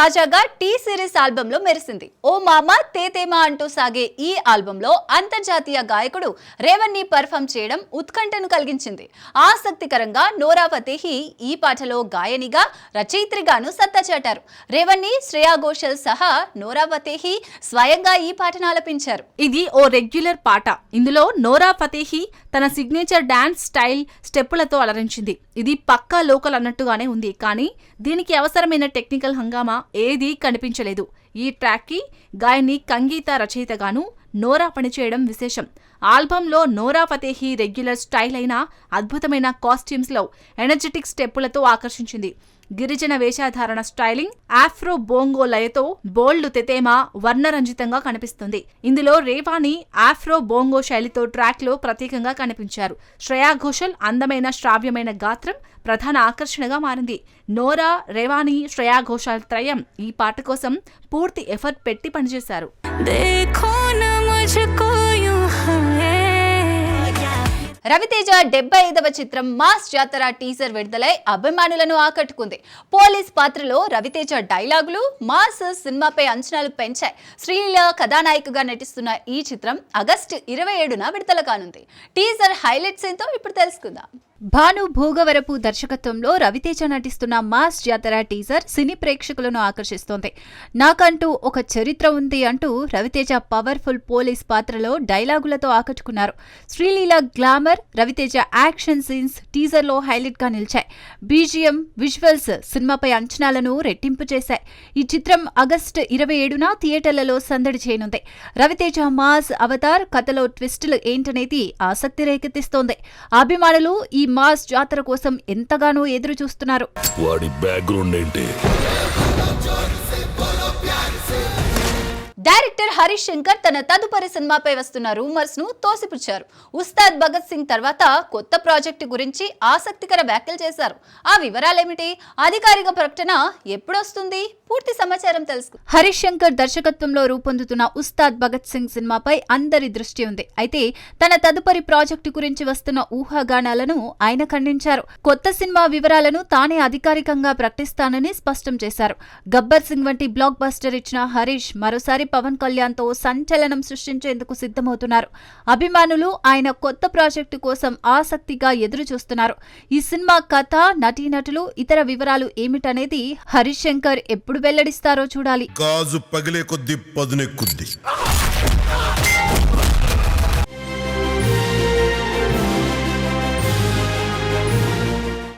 తాజాగా T series ఆల్బంలో మెరిసింది. ఓ మామ తేతేమా అంటూ సాగే ఈ ఆల్బంలో అంతర్జాతీయ గాయకుడు రేవన్ని పర్ఫామ్ చేయడం ఉత్కంఠను కలిగించింది. ఆసక్తికరంగా నోరా ఫతేహి ఈ పాటలో గాయనిగా రచయిత్రిగాను సత్తా చాటారు. రేవన్ని శ్రేయా ఘోషల్ సహా నోరా ఫతేహి స్వయంగా ఈ పాటను ఆలపించారు. ఇది ఓ రెగ్యులర్ పాట. ఇందులో నోరా ఫతేహి తన సిగ్నేచర్ డాన్స్ స్టైల్ స్టెప్పులతో అలరించింది. ఇది పక్కా లోకల్ అన్నట్టుగానే ఉంది. కానీ దీనికి అవసరమైన టెక్నికల్ హంగామా ఏదీ కనిపించలేదు. ఈ ట్రాక్కి గాయని కంగీత రచయితగాను నోరా పనిచేయడం విశేషం. ఆల్బంలో నోరా ఫతేహి రెగ్యులర్ స్టైల్ అయిన అద్భుతమైన కాస్ట్యూమ్స్లో ఎనర్జెటిక్ స్టెప్పులతో ఆకర్షించింది. గిరిజన వేషాధారణ స్టైలింగ్ ఆఫ్రో బోంగో లయతో బోల్డ్ తెతేమ వర్ణరంజితంగా కనిపిస్తుంది. ఇందులో రేవాణి ఆఫ్రో బోంగో శైలితో ట్రాక్లో ప్రత్యేకంగా కనిపించారు. శ్రేయా ఘోషల్ అందమైన శ్రావ్యమైన గాత్రం ప్రధాన ఆకర్షణగా మారింది. నోరా రేవాణి శ్రేయా ఘోషాల్ త్రయం ఈ పాట కోసం పూర్తి ఎఫర్ట్ పెట్టి పనిచేశారు. రవితేజ డెబ్బై ఐదవ చిత్రం మాస్ జాతర టీజర్ విడుదలై అభిమానులను ఆకట్టుకుంది. పోలీస్ పాత్రలో రవితేజ డైలాగులు మాస్ సినిమాపై అంచనాలు పెంచాయి. శ్రీలీల కథానాయికగా నటిస్తున్న ఈ చిత్రం ఆగస్టు ఇరవై ఏడున విడుదల కానుంది. టీజర్ హైలైట్స్ ఏంటో ఇప్పుడు తెలుసుకుందాం. భాను భోగవరపు దర్శకత్వంలో రవితేజ నటిస్తున్న మాస్ జాతర టీజర్ సినీ ప్రేక్షకులను ఆకర్షిస్తోంది. నాకంటూ ఒక చరిత్ర ఉంది అంటూ రవితేజ పవర్ఫుల్ పోలీస్ పాత్రలో డైలాగులతో ఆకట్టుకున్నారు. Sreeleela glamour Raviteja action scenes టీజర్లో హైలైట్గా నిలిచాయి. బీజిఎం విజువల్స్ సినిమాపై అంచనాలను రెట్టింపు చేశాయి. ఈ చిత్రం ఆగస్టు ఇరవై ఏడున థియేటర్లలో సందడి చేయనుంది. రవితేజ మాస్ అవతార్ కథలో ట్విస్టులు ఏంటనేది ఆసక్తి రేకెత్తిస్తోంది. అభిమానులు ఈ మాస్ జాతర కోసం ఎంతగానో ఎదురు చూస్తున్నారు వాడి బ్యాక్గ్రౌండ్ ఏంటి? డైరెక్టర్ హరీష్ శంకర్ తన తదుపరి సినిమాపై వస్తున్న రూమర్స్ను తోసిపుచ్చారు. ఉస్తాద్ భగత్ సింగ్ తర్వాత కొత్త ప్రాజెక్టు గురించి ఆసక్తికర వ్యాఖ్యలు చేశారు. ఆ వివరాలేమిటి? అధికారిక ప్రకటన ఎప్పుడొస్తుంది? పూర్తి సమాచారం తెలుసు హరీష్ శంకర్ దర్శకత్వంలో రూపొందుతున్న ఉస్తాద్ భగత్ సింగ్ సినిమాపై అందరి దృష్టి ఉంది. అయితే తన తదుపరి ప్రాజెక్టు గురించి వస్తున్న ఊహాగానాలను ఆయన ఖండించారు. కొత్త సినిమా వివరాలను తానే అధికారికంగా ప్రకటిస్తానని స్పష్టం చేశారు. గబ్బర్ సింగ్ వంటి బ్లాక్ బస్టర్ ఇచ్చిన హరీష్ మరోసారి పవన్ కళ్యాణ్తో సంచలనం సృష్టించేందుకు సిద్ధమవుతున్నారు. అభిమానులు ఆయన కొత్త ప్రాజెక్టు కోసం ఆసక్తిగా ఎదురు చూస్తున్నారు ఈ సినిమా కథ నటీనటులు ఇతర వివరాలు ఏమిటనేది హరిశంకర్ ఎప్పుడు వెల్లడిస్తారో చూడాలి. గాజు పగిలే కొద్ది పదునెక్కుద్ది.